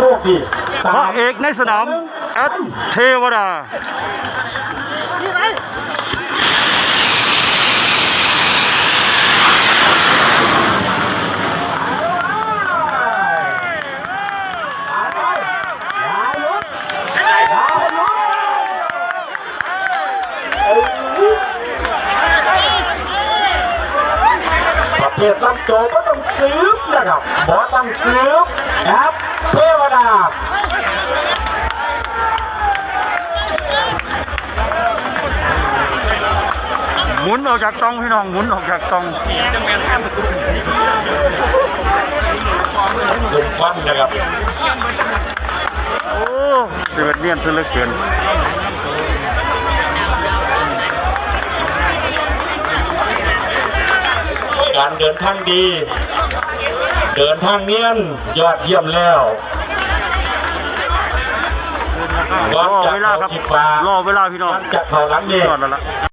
โชคดีพระเอกในสนามแอดเทวดาประเภทลำโจก็ต้องซื้อนะครับบอต้องซื้อแอ มุนออกจากตองพี่น้องหมุนออกจากตองเป็นควันนะครับโอ้เสือเนียนซะเหลือเกินการเดินทางดี เดินทางเนียนยอดเยี่ยมแล้วรอเวลาครับก่อนจะเข้าชิดฟ้ารอเวลาพี่น้องก่อนจะเข้าหลังนี่ยอดแล้วล่ะ